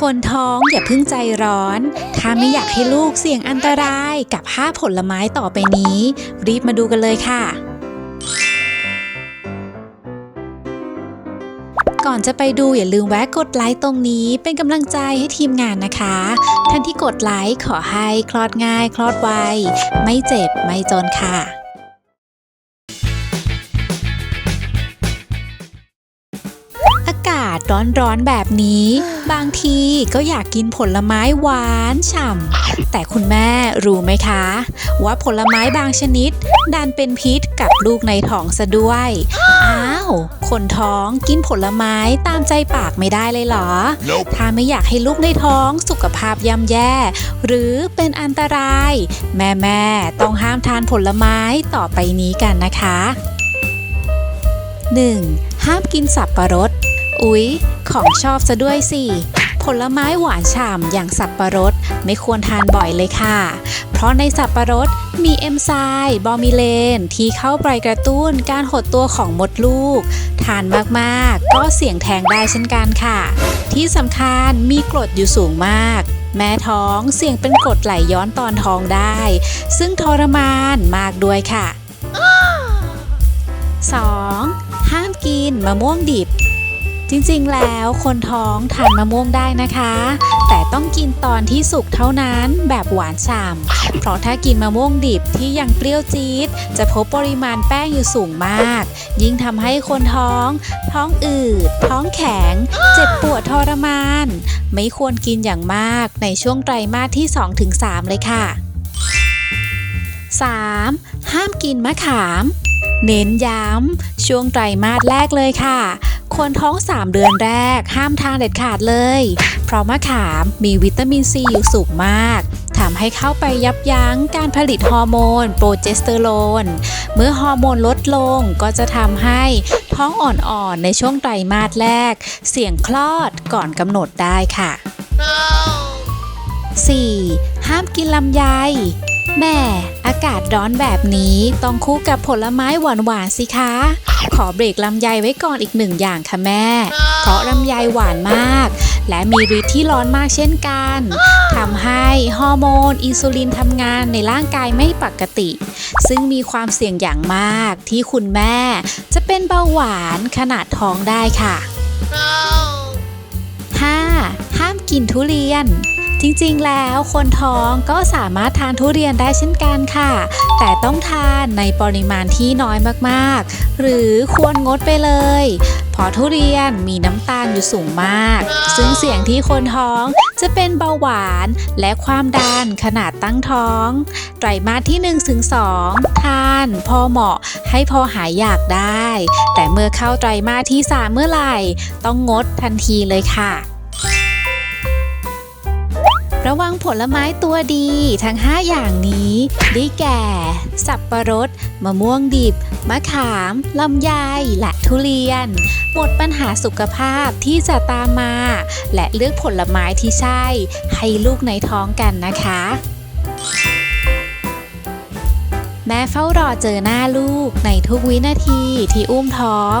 คนท้องอย่าเพิ่งใจร้อน ถ้าไม่อยากให้ลูกเสี่ยงอันตรายกับห้าผลไม้ต่อไปนี้ รีบมาดูกันเลยค่ะ ก่อนจะไปดูอย่าลืมแวะกดไลค์ตรงนี้เป็นกำลังใจให้ทีมงานนะคะ ท่านที่กดไลค์ขอให้คลอดง่าย คลอดไว ไม่เจ็บไม่จนค่ะ ร้อนๆแบบนี้ บางทีก็อยากกินผลไม้หวานฉ่ำแต่คุณแม่รู้ไหมคะ ว่าผลไม้บางชนิด ดันเป็นพิษกับลูกในท้องซะด้วย อ้าว คนท้องกินผลไม้ตามใจปากไม่ได้เลยเหรอ Nope. ถ้าไม่อยากให้ลูกในท้องสุขภาพย่ำแย่ หรือเป็นอันตราย แม่แม่ๆต้องห้ามทานผลไม้ต่อไปนี้กันนะคะ 1. ห้ามกินสับประรด อุ๊ย ของชอบซะด้วยสิ ผลไม้หวานฉ่ำอย่างสับประรดไม่ควรทานบ่อยเลยค่ะ เพราะในสับประรดมีเอนไซม์บอมิเลน ที่เข้าไปกระตุ้นการหดตัวของมดลูก ทานมากๆ ก็เสี่ยงแทงได้เช่นกันค่ะ ที่สำคัญมีกรดอยู่สูงมากแม่ท้องเสี่ยงเป็นกรดไหลย้อนตอนท้องได้ ซึ่งทรมานมากด้วยค่ะ 2. ห้ามกินมะม่วงดิบ จริงๆ แล้วคนท้องทานมะม่วงได้นะคะ แต่ต้องกินตอนที่สุกเท่านั้นแบบหวานฉ่ำเพราะถ้ากินมะม่วงดิบที่ยังเปรี้ยวจี๊ด จะพบปริมาณแป้งอยู่สูงมาก ยิ่งทำให้คนท้อง ท้องอืด ท้องแข็ง เจ็บปวดทรมาน ไม่ควรกินอย่างมากในช่วงไตรมาสที่ 2-3 เลยค่ะ 3. ห้ามกินมะขาม เน้นย้ำช่วงไตรมาสแรกเลยค่ะ คนท้อง 3 เดือนแรก ห้ามทานเด็ดขาดเลย เพราะมะขามมีวิตามินซีอยู่สูงมากทำให้เข้าไปยับยั้งการผลิตฮอร์โมน โปรเจสเตอโรน เมื่อฮอร์โมนลดลงก็จะทำให้ท้องอ่อนๆในช่วงไตรมาสแรก เสี่ยงคลอดก่อนกำหนดได้ค่ะ 4. ห้ามกินลำไย แม่อากาศร้อนแบบนี้ต้องคู่กับผลไม้หวานๆสิคะ ขอเบรกลำไยไว้ก่อนอีกหนึ่งอย่างค่ะแม่ เพราะลำไยหวานมาก และมีฤทธิ์ที่ร้อนมากเช่นกันทำให้ฮอร์โมน อินซูลินทำงานในร่างกายไม่ปกติ ซึ่งมีความเสี่ยงอย่างมากที่คุณแม่ จะเป็นเบาหวานขนาดท้องได้ค่ะ 5. ห้ามกินทุเรียน จริงๆ แล้วคนท้องก็สามารถทานทุเรียนได้เช่นกันค่ะ แต่ต้องทานในปริมาณที่น้อยมากๆ หรือควรงดไปเลยเพราะทุเรียนมีน้ำตาลอยู่สูงมาก ซึ่งเสี่ยงที่คนท้องจะเป็นเบาหวานและความดันขนาดตั้งท้อง ไตรมาสที่1ถึง2ทาน พอเหมาะให้พอหายอยากได้ แต่เมื่อเข้าไตรมาสที่ 3 เมื่อไหร่ ต้องงดทันทีเลยค่ะ ระวังผลไม้ตัวดีทั้ง 5 อย่างนี้ ได้แก่ สับประรด มะม่วงดิบ มะขาม ลำไย และทุเรียน หมดปัญหาสุขภาพที่จะตามมา และเลือกผลไม้ที่ใช่ ให้ลูกในท้องกันนะคะ แม่เฝ้ารอเจอหน้าลูกในทุกวินาทีที่อุ้มท้อง